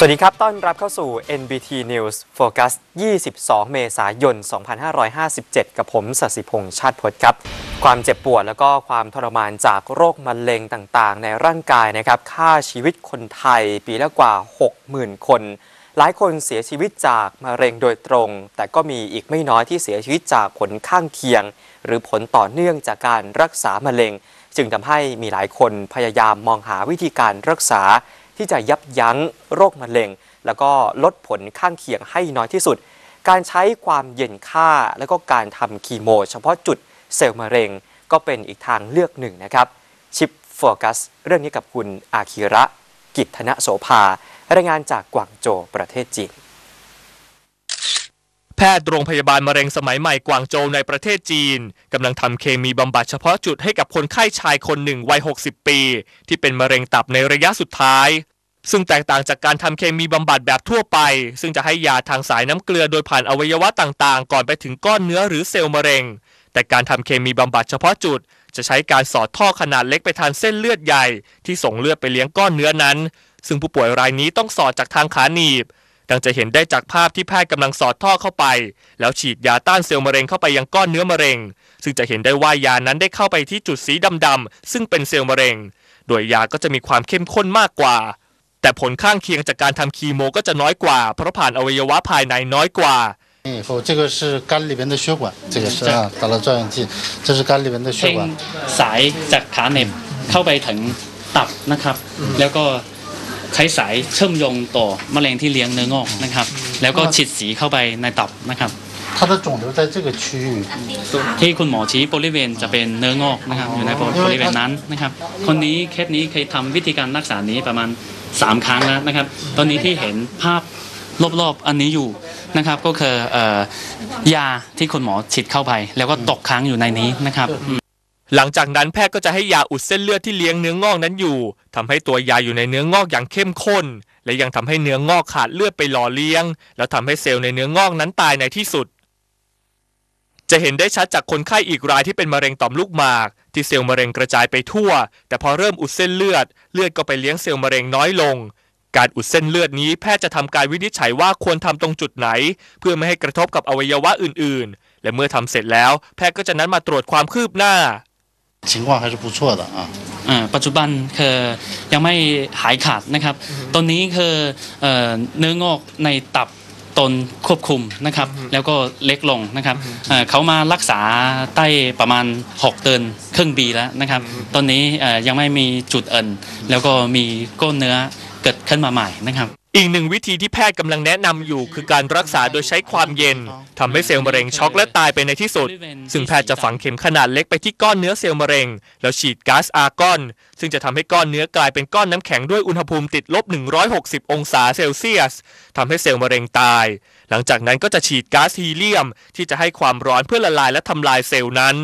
สวัสดีครับ ต้อนรับเข้าสู่ NBT News Focus 22 เมษายน 2557 กับผมสศิพงษ์ชาติพจน์ครับ ความเจ็บปวดแล้วก็ความทรมานจากโรคมะเร็งต่างๆ ในร่างกายนะครับฆ่าชีวิตคนไทยปีละกว่า 60,000 คน หลายคนเสียชีวิตจากมะเร็งโดยตรง แต่ก็มีอีกไม่น้อยที่เสียชีวิตจากผลข้างเคียง หรือผลต่อเนื่องจากการรักษามะเร็ง จึงทำให้มีหลายคนพยายามมองหาวิธีการรักษา ที่จะยับยั้งโรคมะเร็ง แล้วก็ลดผลข้างเคียงให้น้อยที่สุด การใช้ความเย็นฆ่า แล้วก็การทำคีโม เฉพาะจุดเซลล์มะเร็ง ก็เป็นอีกทางเลือกหนึ่งนะครับชิปโฟกัสเรื่องนี้กับคุณอาคิระ กิจธนโสภารายงานจากกวางโจวประเทศจีน แพทย์โรงพยาบาลมะเร็งสมัยใหม่กวางโจวในประเทศจีนกำลังทำเคมีบำบัดเฉพาะจุดให้กับคนไข้ชายคนหนึ่งวัย 60 ปี ที่เป็นมะเร็งตับในระยะสุดท้าย ซึ่งแตกต่างจากการทำเคมีบำบัดแบบทั่วไป ซึ่งจะให้ยาทางสายน้ำเกลือโดยผ่านอวัยวะต่างๆ ก่อนไปถึงก้อนเนื้อหรือเซลล์มะเร็ง แต่การทำเคมีบำบัดเฉพาะจุด จะใช้การสอดท่อขนาดเล็กไปทางเส้นเลือดใหญ่ ที่ส่งเลือดไปเลี้ยงก้อนเนื้อนั้น ซึ่งผู้ป่วยรายนี้ต้องสอดจากทางขาหนีบ ดังจะเห็นได้จากภาพที่แพทย์กำลังสอดท่อเข้าไป แล้วฉีดยาต้านเซลล์มะเร็งเข้าไปยังก้อนเนื้อมะเร็ง ซึ่งจะเห็นได้ว่ายานั้นได้เข้าไปที่จุดสีดำๆซึ่งเป็นเซลล์มะเร็ง โดยยาก็จะมีความเข้มข้นมากกว่า แต่ผลข้างเคียงจากการทำคีโมก็จะน้อยกว่า เพราะผ่านอวัยวะภายในน้อยกว่า 以后，这个是肝里边的血管，这个是啊，打了照相机，这是肝里边的血 เพ่ง 管。 สายจากขาเหน็บเข้าไปถึงตับนะครับ แล้วก็ ใช้สายเชื่อมโยงต่อมะเร็งที่เลี้ยงเนื้องอกนะครับ แล้วก็ฉีดสีเข้าไปในตับนะครับ 它的肿瘤在这个区域， ที่คุณหมอชี้บริเวณจะเป็นเนื้องอกนะครับ อยู่ในบริเวณนั้นนะครับ คนนี้เคสนี้เคยทำวิธีการรักษานี้ประมาณ 3 ครั้งแล้วนะครับ ตอนนี้ที่เห็นภาพรอบๆอันนี้อยู่นะครับ ก็คือเอ่อยาที่คุณหมอฉีดเข้าไป แล้วก็ตกค้างอยู่ในนี้นะครับอืม หลังจากนั้นแพทย์ก็จะให้ยาอุดเส้นเลือดที่เลี้ยงเนื้องอกนั้นอยู่ทำให้ตัวยาอยู่ในเนื้องอกอย่างเข้มข้น และยังทำให้เนื้องอกขาดเลือดไปหล่อเลี้ยง แล้วทำให้เซลล์ในเนื้องอกนั้นตายในที่สุด จะเห็นได้ชัดจากคนไข้อีกรายที่เป็นมะเร็งต่อมลูกหมาก ที่เซลล์มะเร็งกระจายไปทั่ว แต่พอเริ่มอุดเส้นเลือด เลือดก็ไปเลี้ยงเซลล์มะเร็งน้อยลง การอุดเส้นเลือดนี้แพทย์จะทำการวินิจฉัยว่าควรทำตรงจุดไหน เพื่อไม่ให้กระทบกับอวัยวะอื่น ๆ และเมื่อทำเสร็จแล้ว แพทย์ก็จะนัดมาตรวจความคืบหน้า 情况还是不错的啊。 อ่าปัจจุบันคือยังไม่หายขาดนะครับ ตอนนี้คือเอ่อเนื้องอกในตับตนควบคุมนะครับ แล้วก็เล็กลงนะครับเอ่อเขามารักษาใต้ประมาณ 6 เดือนครึ่งปีแล้วนะครับ ตอนนี้เอ่อยังไม่มีจุดเอินแล้วก็มีก้อนเนื้อเกิดขึ้นมาใหม่นะครับ อีกหนึ่งวิธีที่แพทย์กำลังแนะนำอยู่ คือการรักษาโดยใช้ความเย็นทำให้เซลล์มะเร็งช็อกและตายไปในที่สุด ซึ่งแพทย์จะฝังเข็มขนาดเล็กไปที่ก้อนเนื้อเซลล์มะเร็ง แล้วฉีดก๊าซอาร์กอน ซึ่งจะทำให้ก้อนเนื้อกลายเป็นก้อนน้ำแข็งด้วยอุณหภูมิติดลบ 160 องศาเซลเซียสทำให้เซลล์มะเร็งตาย หลังจากนั้นก็จะฉีดก๊าซฮีเลียม ที่จะให้ความร้อนเพื่อละลายและทำลายเซลล์นั้น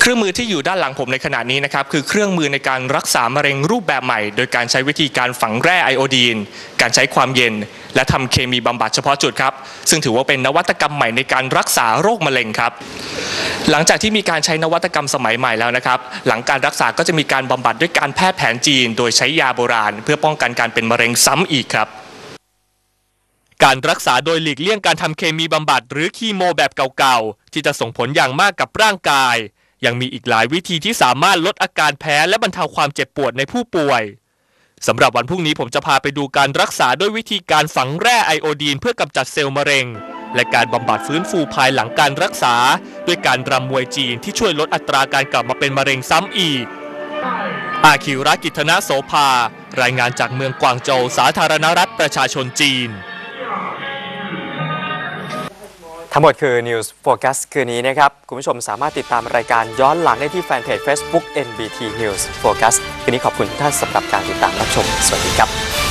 เครื่องมือที่อยู่ด้านหลังผมในขณะนี้นะครับคือเครื่องมือในการรักษามะเร็งรูปแบบใหม่ โดยการใช้วิธีการฝังแร่ไอโอดีน การใช้ความเย็น และทำเคมีบำบัดเฉพาะจุดครับ ซึ่งถือว่าเป็นนวัตกรรมใหม่ในการรักษาโรคมะเร็งครับ หลังจากที่มีการใช้นวัตกรรมสมัยใหม่แล้วนะครับ หลังการรักษาก็จะมีการบำบัดด้วยการแพทย์แผนจีน โดยใช้ยาโบราณ เพื่อป้องกันการเป็นมะเร็งซ้ำอีกครับการรักษาโดยหลีกเลี่ยงการทำเคมีบำบัดหรือคีโมแบบเก่าๆ ที่จะส่งผลอย่างมากกับร่างกาย ยังมีอีกหลายวิธีที่สามารถลดอาการแพ้และบรรเทาความเจ็บปวดในผู้ป่วยสำหรับวันพรุ่งนี้ผมจะพาไปดูการรักษาด้วยวิธีการฝังแร่ไอโอดีนเพื่อกำจัดเซลล์มะเร็ง และการบำบัดฟื้นฟูภายหลังการรักษา ด้วยการรำมวยจีนที่ช่วยลดอัตราการกลับมาเป็นมะเร็งซ้ำอีก อาคิวรักิตนาโสภา รายงานจากเมืองกวางโจวสาธารณรัฐประชาชนจีน ทั้งหมดคือ News Focus คืนนี้นะครับ คุณผู้ชมสามารถติดตามรายการย้อนหลังได้ที่แฟนเพจ Facebook NBT News Focus คืนนี้ขอบคุณทุกท่านสำหรับการติดตามรับชม สวัสดีครับ